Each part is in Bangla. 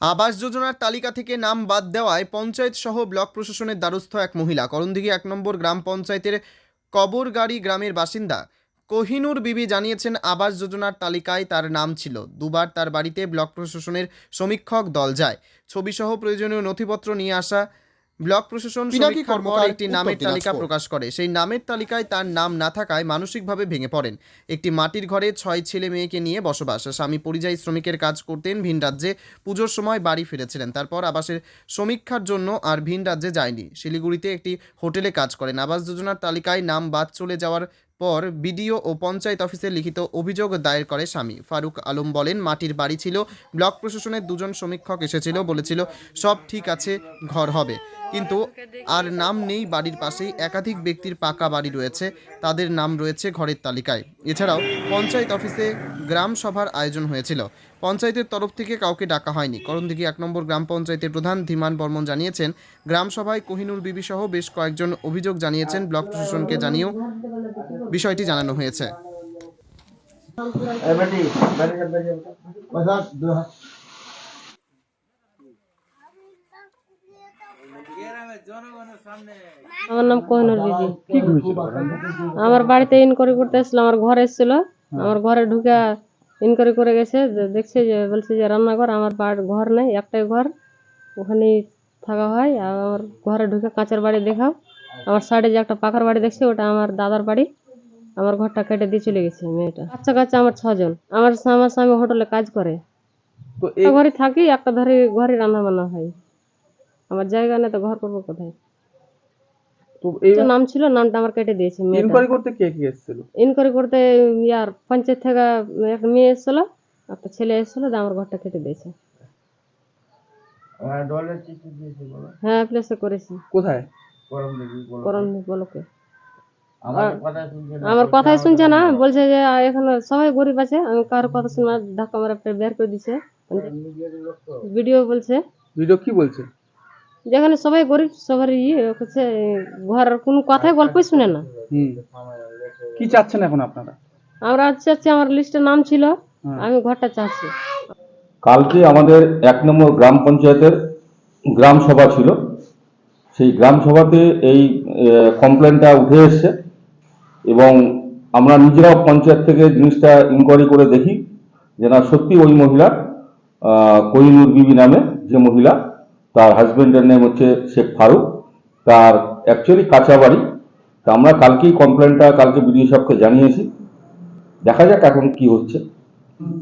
আবাস যোজনার তালিকা থেকে নাম বাদ দেওয়ায় পঞ্চায়েত সহ ব্লক প্রশাসনের দ্বারস্থ এক মহিলা। করণদিঘি এক নম্বর গ্রাম পঞ্চায়েতের কবরগাড়ি গ্রামের বাসিন্দা কোহিনুর বিবি জানিয়েছেন, আবাস যোজনার তালিকায় তার নাম ছিল। দুবার তার বাড়িতে ব্লক প্রশাসনের সমীক্ষক দল যায়। ছবিসহ প্রয়োজনীয় নথিপত্র নিয়ে আসা ব্লক প্রশাসন পিনাকি কর্মকার, একটি নামের তালিকা প্রকাশ করে। সেই নামের তালিকায় তার নাম না থাকায় মানসিকভাবে ভেঙে পড়েন। একটি মাটির ঘরে ছয় ছেলে মেয়েকে নিয়ে বসবাস। স্বামী পরিযায়ী শ্রমিকের কাজ করতেন ভিন রাজ্যে পুজোর সময় বাড়ি ফিরেছিলেন। তারপর আবাসের সমীক্ষার জন্য আর ভিন রাজ্যে যায়নি। শিলিগুড়িতে একটি হোটেলে কাজ করেন। আবাস যোজনার তালিকায় নাম বাদ চলে যাওয়ার পর বিডিও ও পঞ্চায়েত অফিসে লিখিত অভিযোগ দায়ের করে স্বামী। ফারুক আলম বলেন মাটির বাড়ি ছিল ব্লক প্রশাসনের দুজন সমীক্ষক এসেছিল বলেছিল সব ঠিক আছে ঘর হবে। কিন্তু আর নাম নেই বাড়ির পাশেই। একাধিক ব্যক্তির পাকা বাড়ি রয়েছে। তাদের নাম রয়েছে ঘরের তালিকায়। এছাড়াও পঞ্চায়েত অফিসে গ্রাম সভার আয়োজন হয়েছিল। পঞ্চায়েতের তরফ থেকে কাউকে ডাকা হয়নি। করণদিঘি এক নম্বর গ্রাম পঞ্চায়েতের প্রধান ধীমান বর্মন জানিয়েছেন, গ্রাম সভায় কোহিনুর বিবি সহ বেশ কয়েকজন অভিযোগ জানিয়েছেন। ব্লক প্রশাসনকে জানিয়েও বিষয়টি জানানো হয়েছে। আমার নাম কোহিনুর বিবি আমার বাড়িতে ইনকোয়ারি করতে এসেছিল আমার ঘর এসেছিল। আমার ঘরে ঢুকে ইনকোয়ারি করে গেছে যে দেখছে যে বলছে যে রান্নাঘর আমার বাড়ি ঘর নেই একটাই ঘর ওখানে থাকা হয়। আর আমার ঘরে ঢুকে কাঁচের বাড়ি দেখাও। আমার সাইডে যে একটা পাকার বাড়ি দেখছে ওটা আমার দাদার বাড়ি। আমার ঘরটা কেটে দিয়ে চলে গেছে মেয়েটা। বাচ্চা কাচ্চা আমার ছজন। আমার স্বামী- আমার স্বামী হোটেলে কাজ করে। একটা ঘরে থাকি একটা ধরে ঘরে রান্না বান্না হয়। আমার জায়গা নেই তো ঘর করব কোথায়? তো এই যে নাম ছিল নামটা আমার কেটে দিয়েছে মেয়েটা। ইনকোয়ারি করতে কে কে এসেছিল? ইনকোয়ারি করতে ইয়ার পঞ্চায়েত থেকে একটা মেয়ে এসেছিল একটা ছেলে এসেছিল যে আমার ঘরটা কেটে দিয়েছে। হ্যাঁ প্লেসে করেছি। কোথায়? বলকে। আমার কথাই শুনছে না বলছে যে এখানে সবাই গরিব আছে আমি কারোর কথা শুনে ধাক্কা মারা বের করে দিছে। ভিডিও বলছে। ভিডিও কি বলছে? যেখানে সবাই গরিব সবার ইয়ে হচ্ছে ঘর কোনো কথাই গল্পই শুনে না। কি চাচ্ছেন এখন আপনারা? আমরা চাচ্ছি আমার লিস্টে নাম ছিল। আমি ঘরটা চাচ্ছি। কালকে আমাদের এক নম্বর গ্রাম পঞ্চায়েতের গ্রাম সভা ছিল। সেই গ্রাম সভাতে এই কমপ্লেনটা উঠে এসছে। এবং আমরা নিজেরাও পঞ্চায়েত থেকে জিনিসটা ইনকোয়ারি করে দেখি যে না সত্যি ওই মহিলা কোহিনুর বিবি নামে যে মহিলা তার হাজবেন্ডের নেম হচ্ছে শেখ ফারুক। তার অ্যাকচুয়ালি কাঁচা বাড়ি। তা আমরা কালকেই কমপ্লেনটা কালকে বিডিও সাহেবকে জানিয়েছি। দেখা যাক এখন কি হচ্ছে।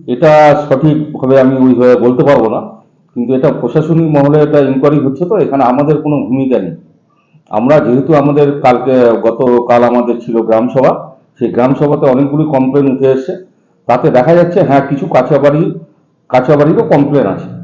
এটা সঠিকভাবে আমি ওইভাবে বলতে পারব না। কিন্তু এটা প্রশাসনিক মহলে এটা ইনকোয়ারি হচ্ছে তো, এখানে আমাদের কোনো ভূমিকা নেই। আমরা যেহেতু আমাদের কালকে, গতকাল আমাদের ছিল গ্রামসভা, সেই গ্রামসভাতে অনেকগুলি কমপ্লেন উঠে এসছে। তাতে দেখা যাচ্ছে হ্যাঁ কিছু কাঁচা বাড়ি, কাঁচা বাড়িরও কমপ্লেন আছে।